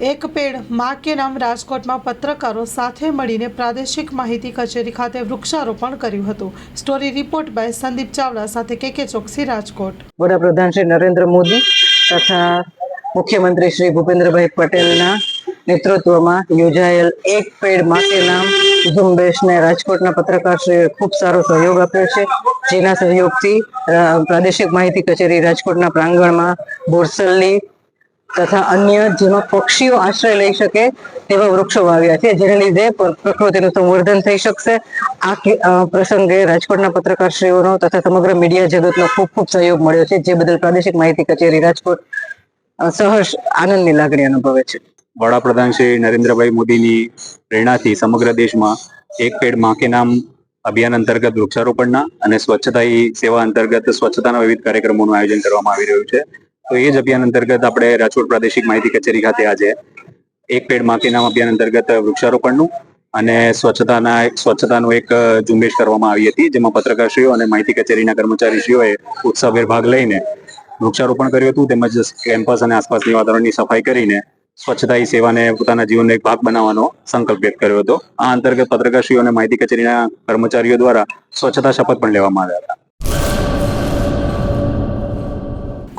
એક પેડમાં કે નામ રાજકોટમાં પત્રકારો સાથે મળીને પ્રાદેશિક માહિતી કચેરી ખાતે વૃક્ષારોપણ કર્યું હતું. Story report by Sandeep Chavda સાથે કે કે ચોકસી રાજકોટ. વડાપ્રધાન શ્રી નરેન્દ્ર મોદી તથા મુખ્યમંત્રી શ્રી ભૂપેન્દ્રભાઈ પટેલના નેતૃત્વમાં યોજાયેલ એક પેડ માટે નામ ઝુંબેશને રાજકોટના પત્રકારશ્રીએ ખૂબ સારો સહયોગ આપ્યો છે. જેના સહયોગથી પ્રાદેશિક માહિતી કચેરી રાજકોટના પ્રાંગણમાં બોરસલની તથા અન્ય જેમાં પક્ષીઓ આશ્રય લઈ શકે તેવા વૃક્ષો વાવ્યા છે, જેને લીધે પ્રકૃતિનું સંવર્ધન થઈ શકશે. આ પ્રસંગે રાજકોટના પત્રકારશ્રીઓનો તથા સમગ્ર મીડિયા જગતનો ખૂબ ખૂબ સહયોગ મળ્યો છે, જે બદલ પ્રાદેશિક માહિતી કચેરી રાજકોટ સહર્ષ આનંદની લાગણી અનુભવે છે. વડાપ્રધાન શ્રી નરેન્દ્રભાઈ મોદીની પ્રેરણાથી સમગ્ર દેશમાં એક પેડમાં કે નામ અભિયાન અંતર્ગત વૃક્ષારોપણના અને સ્વચ્છતા સેવા અંતર્ગત સ્વચ્છતાના વિવિધ કાર્યક્રમોનું આયોજન કરવામાં આવી રહ્યું છે. તો એ જ અભિયાન અંતર્ગત આપણે રાજકોટ પ્રાદેશિક માહિતી કચેરી ખાતે આજે એક પેડમાં નામ અભિયાન અંતર્ગત વૃક્ષારોપણનું અને સ્વચ્છતાના સ્વચ્છતાનું એક ઝુંબેશ કરવામાં આવી હતી, જેમાં પત્રકારશ્રીઓ અને માહિતી કચેરીના કર્મચારીશ્રીઓએ ઉત્સવભેર ભાગ લઈને વૃક્ષારોપણ કર્યું હતું, તેમજ કેમ્પસ અને આસપાસની વાતાવરણની સફાઈ કરીને સ્વચ્છતા સેવાને પોતાના જીવનનો એક ભાગ બનાવવાનો સંકલ્પ વ્યક્ત કર્યો હતો. આ અંતર્ગત પત્રકારશ્રીઓ અને માહિતી કચેરીના કર્મચારીઓ દ્વારા સ્વચ્છતા શપથ પણ લેવામાં આવ્યા હતા.